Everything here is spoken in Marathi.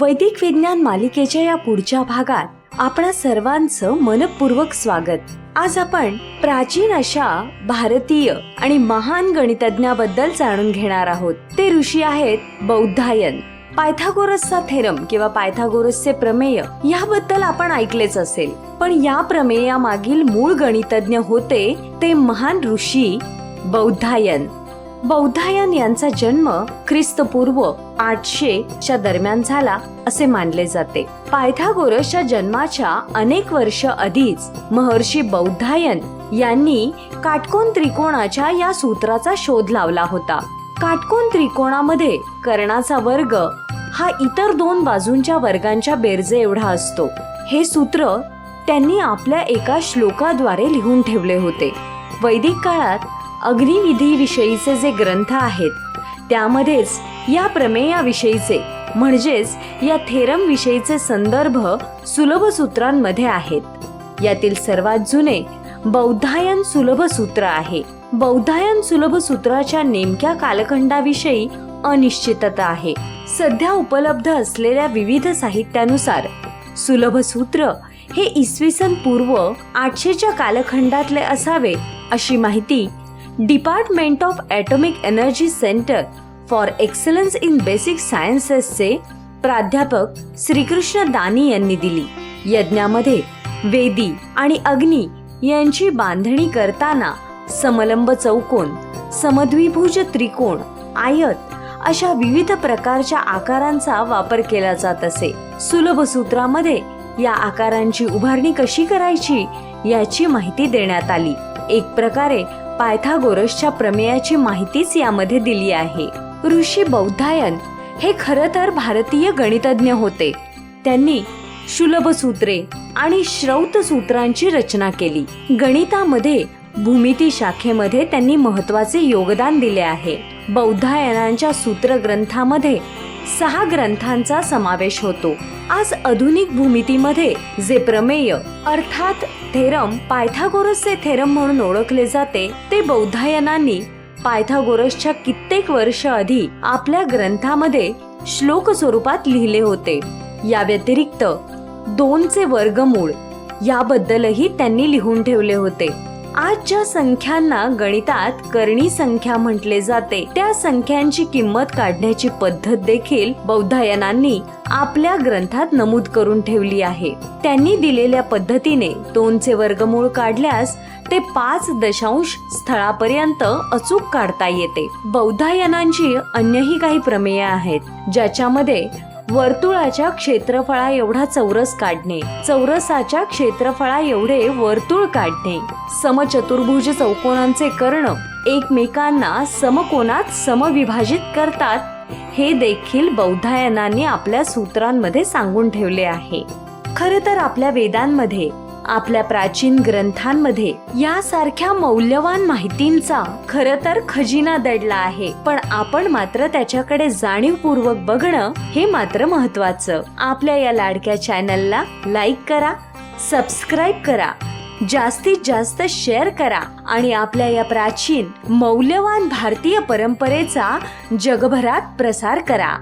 वैदिक विज्ञान मालिकेच्या या पुढच्या भागात आपणा सर्वांचं मनपूर्वक स्वागत. आज आपण प्राचीन अशा भारतीय आणि महान गणितज्ञाबद्दल जाणून घेणार आहोत. ते ऋषी आहेत बौद्धायन. पायथागोरसचा थेरम किंवा पायथागोरसचे प्रमेय याबद्दल आपण ऐकलेच असेल. पण या प्रमेयामागील मूळ गणितज्ञ होते ते महान ऋषी बौद्धायन. बौद्धायन यांचा जन्म ख्रिस्तपूर्व आठशे च्या दरम्यान झाला असे मानले जाते. पायथागोरसच्या जन्माच्या अनेक वर्ष आधीच महर्षी बौद्धायन यांनी काटकोन त्रिकोणाच्या या सूत्राचा शोध लावला होता. काटकोन त्रिकोणामध्ये कर्णाचा वर्ग हा इतर दोन बाजूंच्या वर्गांच्या बेरजे एवढा असतो. हे सूत्र त्यांनी आपल्या एका श्लोकाद्वारे लिहून ठेवले होते. वैदिक काळात अग्निविधीविषयीचे जे ग्रंथ आहेत त्यामध्येच या प्रमेयाविषयीचे म्हणजेच या थेरम विषयीचे संदर्भ सुलभ सूत्रांमध्ये आहेत. यातील सर्वात जुने बौद्धायन सुलभ सूत्र आहे. बौद्धायन सुलभ सूत्राच्या नेमक्या कालखंडाविषयी अनिश्चितता आहे. सध्या उपलब्ध असलेल्या विविध साहित्यानुसार सुलभ सूत्र हे इसवी सन पूर्व आठशेच्या कालखंडातले असावे अशी माहिती department of atomic energy centre for excellence in basic सायन्सेसचे प्राध्यापक श्रीकृष्ण दानी यांनी दिली. यज्ञामध्ये वेदी आणि अग्नी यांची बांधणी करताना समलंब चौकोन समद्विभुज त्रिकोण आयत अशा विविध प्रकारच्या आकारांचा वापर केला जात असे. सुलभ सूत्रामध्ये या आकारांची उभारणी कशी करायची याची माहिती देण्यात आली. एक प्रकारे पायथागोरसच्या प्रमेयाची माहितीच यामध्ये दिली आहे. ऋषी बौद्धायन हे खरं तर भारतीय गणितज्ञ होते. त्यांनी शुलभ सूत्रे आणि श्रौत सूत्रांची रचना केली. गणितामध्ये भूमिती शाखेमध्ये त्यांनी महत्त्वाचे योगदान दिले आहे. बौद्धायनांच्या सूत्रग्रंथामध्ये सहा ग्रंथांचा समावेश होतो. आज आधुनिक भूमितीमध्ये जे प्रमेय अर्थात थेरम पायथागोरसचे थेरम म्हणून ओळखले जाते ते बौद्धायनांनी पायथागोरसच्या कित्येक वर्ष आधी आपल्या ग्रंथामध्ये श्लोक स्वरूपात लिहिले होते. या व्यतिरिक्त दोनचे वर्गमूळ याबद्दलही त्यांनी लिहून ठेवले होते. आज ज्या संख्यांना गणितात करणी संख्या म्हटले जाते. त्या संख्यांची किंमत काढण्याची पद्धत देखील बौद्धायनांनी आपल्या ग्रंथात नमूद करून ठेवली आहे. त्यांनी दिलेल्या पद्धतीने दोनचे वर्गमूळ काढल्यास ते पाच दशांश स्थळापर्यंत अचूक काढता येते. बौद्धायनांची अन्यही काही प्रमेय आहेत ज्याच्यामध्ये वर्तुळाच्या क्षेत्रफळा एवढा चौरस काढणे. चौरसाच्या क्षेत्रफळा एवढे वर्तुळ काढणे. समचतुर्भुज चौकोनांचे कर्ण एकमेकांना समकोनात समविभाजित करतात हे देखील बौद्धायनांनी आपल्या सूत्रांमध्ये सांगून ठेवले आहे. खर तर आपल्या वेदांमध्ये आपल्या प्राचीन ग्रंथांमध्ये यासारख्या मौल्यवान माहितींचा खर तर खजिना दडला आहे. पण आपण मात्र त्याच्याकडे जाणीवपूर्वक बघणं हे मात्र महत्वाचं आपल्या या लाडक्या चॅनलला लाईक करा सबस्क्राईब करा जास्तीत जास्त शेअर करा आणि आपल्या या प्राचीन मौल्यवान भारतीय परंपरेचा जगभरात प्रसार करा.